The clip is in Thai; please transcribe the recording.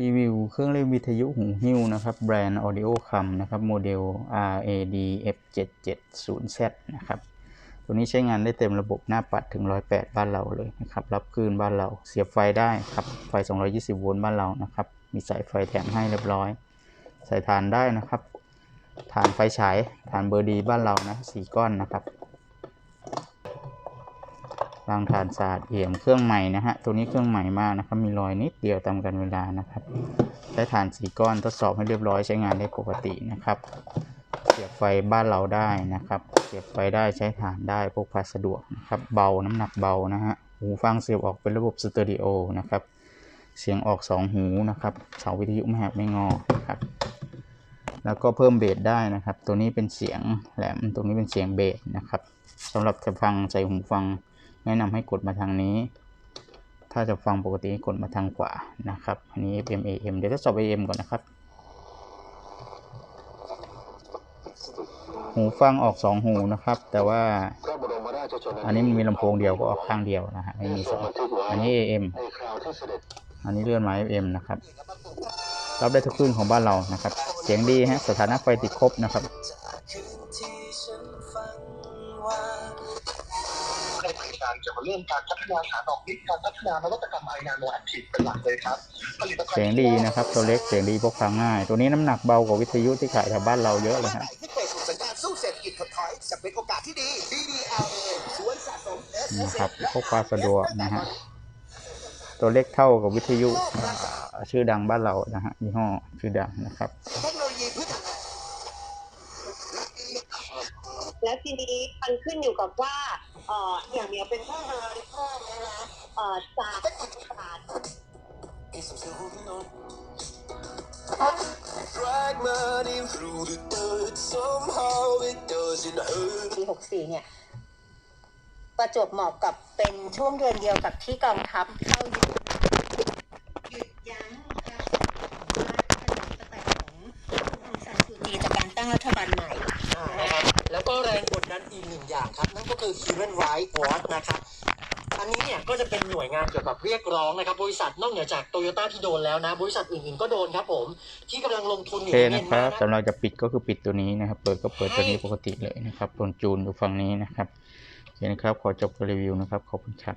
รีวิวเครื่องเล่นวิทยุหูหิ้วนะครับแบรนด์ Audio Cam นะครับโมเดล RAD F770Z นะครับตัวนี้ใช้งานได้เต็มระบบหน้าปัดถึง 108 บ้านเราเลยนะครับรับคลื่นบ้านเราเสียบไฟได้ครับไฟ 220 โวลต์บ้านเรานะครับมีสายไฟแถมให้เรียบร้อย ใส่ฐานได้นะครับฐานไฟฉายฐานเบอร์ดีบ้านเรานะสี่ก้อนนะครับ รางฐานสะอาดเอี่ยมเครื่องใหม่นะฮะ ตัวนี้เครื่องใหม่มากนะครับ มีรอยนิดเดียวตามกันเวลานะครับใช้ฐานสีก้อนทดสอบให้เรียบร้อยใช้งานได้ปกตินะครับ เสียบไฟบ้านเราได้นะครับ เสียบไฟได้ใช้ฐานได้พกพาสะดวกนะครับ เบาน้ำหนักเบานะฮะ หูฟังเสียบออกเป็นระบบสเตอริโอนะครับ เสียงออกสองหูนะครับ เสาวิทยุไม่หักไม่งอครับ แล้วก็เพิ่มเบสได้นะครับ ตัวนี้เป็นเสียงแหลมตรงนี้เป็นเสียงเบสนะครับสำหรับจะฟังใส่หูฟัง แนะนำให้กดมาทางนี้ ถ้าจะฟังปกติกดมาทางขวานะครับ อันนี้ FM AM เดี๋ยวทดสอบ AM ก่อนนะครับ หูฟังออกสองหูนะครับ แต่ว่าอันนี้มันมีลำโพงเดียวก็ออกข้างเดียวนะฮะไม่มีสองอันนี้ AM อันนี้เลื่อนมา FM นะครับรับได้ทุกคลื่นของบ้านเรานะครับ เสียงดีฮะสถานะไฟติดครบนะครับ ให้บริการเกี่ยวกับเรื่องการพัฒนาฐานออกฤทธิ์การพัฒนานวัตกรรมไอนาโนแอคทีฟเป็นหลักเลยครับผลิตภัณฑ์เสียงดีนะครับตัวเล็กเสียงดีพกพาง่าย ตัวนี้น้ำหนักเบากว่าวิทยุที่ขายแถวบ้านเราเยอะเลยฮะที่เปิดสู่สัญญาณสู้เศรษฐกิจถดถอยจะเป็นโอกาสที่ดี BDLA สวนสะสม S นะครับพกพาสะดวกนะฮะตัวเล็กเท่ากับวิทยุอ่าชื่อดังบ้านเรานะฮะยี่ห้อชื่อดังนะครับเทคโนโลยีพื้นฐานแล้วทีนี้มันขึ้นอยู่กับว่า เอ่ออย่างเนี้ยเป็นผู้บริโภคนะคะเอ่อจากตลาด Drag money through the dirt somehow it doesn't hurt ปี64 เนี่ย ประจวบเหมาะกับเป็นช่วงเดือนเดียวกับที่กองทัพเข้ายึดหยุดยั้งการสถาปขององซานซูจีจากการตั้งรัฐบาลใหม่ นะครับแล้วก็แรงกดดันอีกหนึ่ งอย่างครับ นั่นก็คือ Human Rights Watch นะครับอันนี้เนี่ยก็จะเป็นหน่วยงานเกี่ยวกับเรียกร้องนะครับ บริษัทนอกเหนือจากโตโยต้าที่โดนแล้วนะ บริษัทอื่นๆก็โดนครับผม ที่กำลังลงทุนอยู่เนี่ยนะครับสำหรับจะปิดก็คือปิดตัวนี้นะครับ เปิดก็เปิดตัวนี้ปกติเลยนะครับโดนจูนอยู่ฝั่งนี้นะครับโอเคนะครับ ขอจบรีวิวนะครับ ขอบคุณครับ